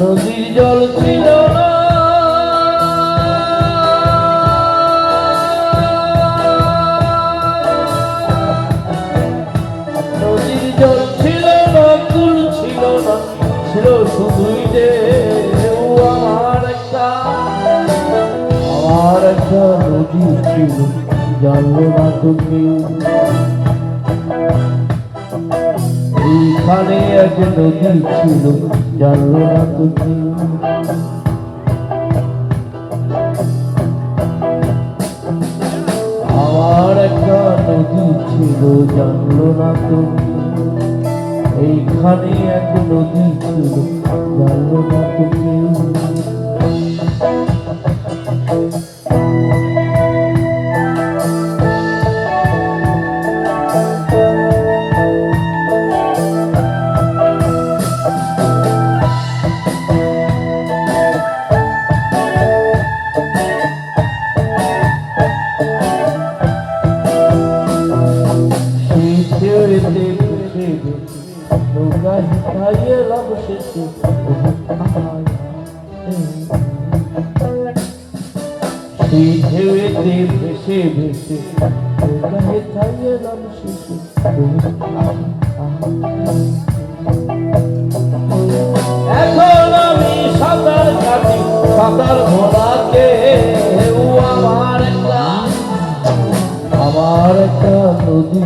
নদীর জল ছিল না। জল ছিল না ছিল ছিল শুধুই যে আমার একটা। আমার একটা নদী ছিল, জানলো না তো এইখানে এক নদী ছিল, জানলো না তো আমার একটা নদী ছিল, জানলো না তো এইখানে এক নদী ছিল, জানলো না তো সেই ঢেউতে আমার একটা নদী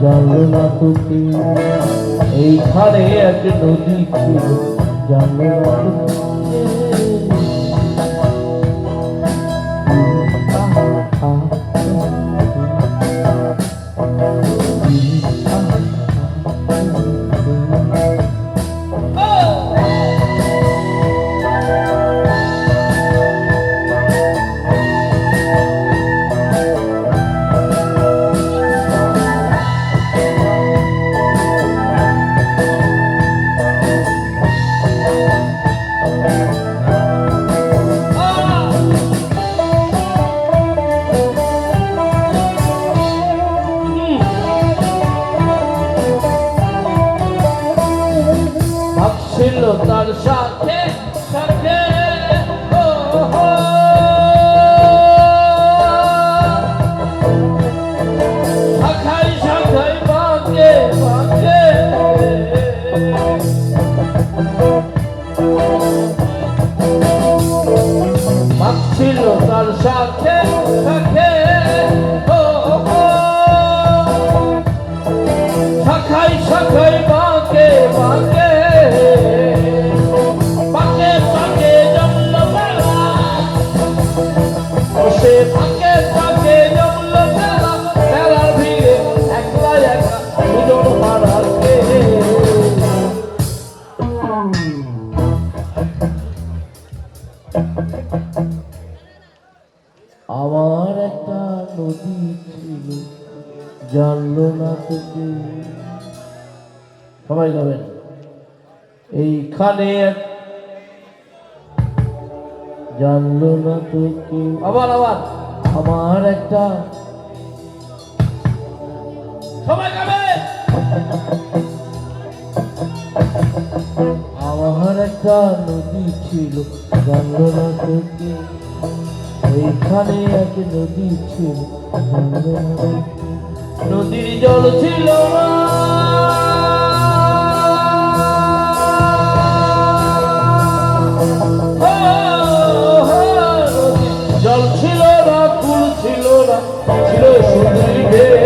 জানলো না তো কেউ এইখানে এক নদী ছিল জানলো ভাবছিল তার সাথে সাথে ভাবছিল তার সাথে সাথে শাখায় শাখায় বাঁকে বাঁকে। আমার একটা নদী ছিল, জানলো না তোকে। সবাই যাবেন। এইখানে জানলো না তোকে। আবার আবার। আমার একটা সবাই আমার একটা নদী ছিল জানলো না তোকে এইখানে এক নদী ছিল নদীর জল ছিল জল ছিল না কুল ছিল না। ছিল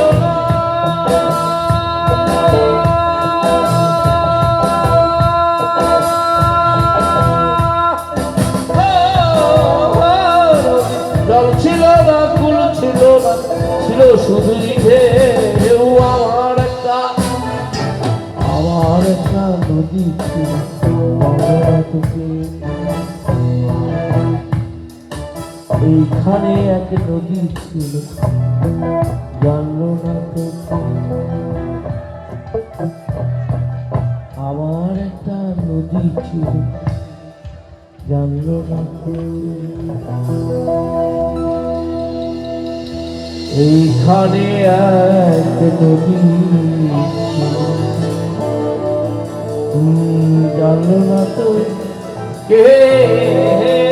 ছিল শুধু ঢেউ আমার একটা আমার একটা নদী ছিল। এইখানে এক নদী ছিল। জানলো না তোকে আমার একটা নদী ছিল। জানলো না এইখানে এক নদী। ছিল না তো কে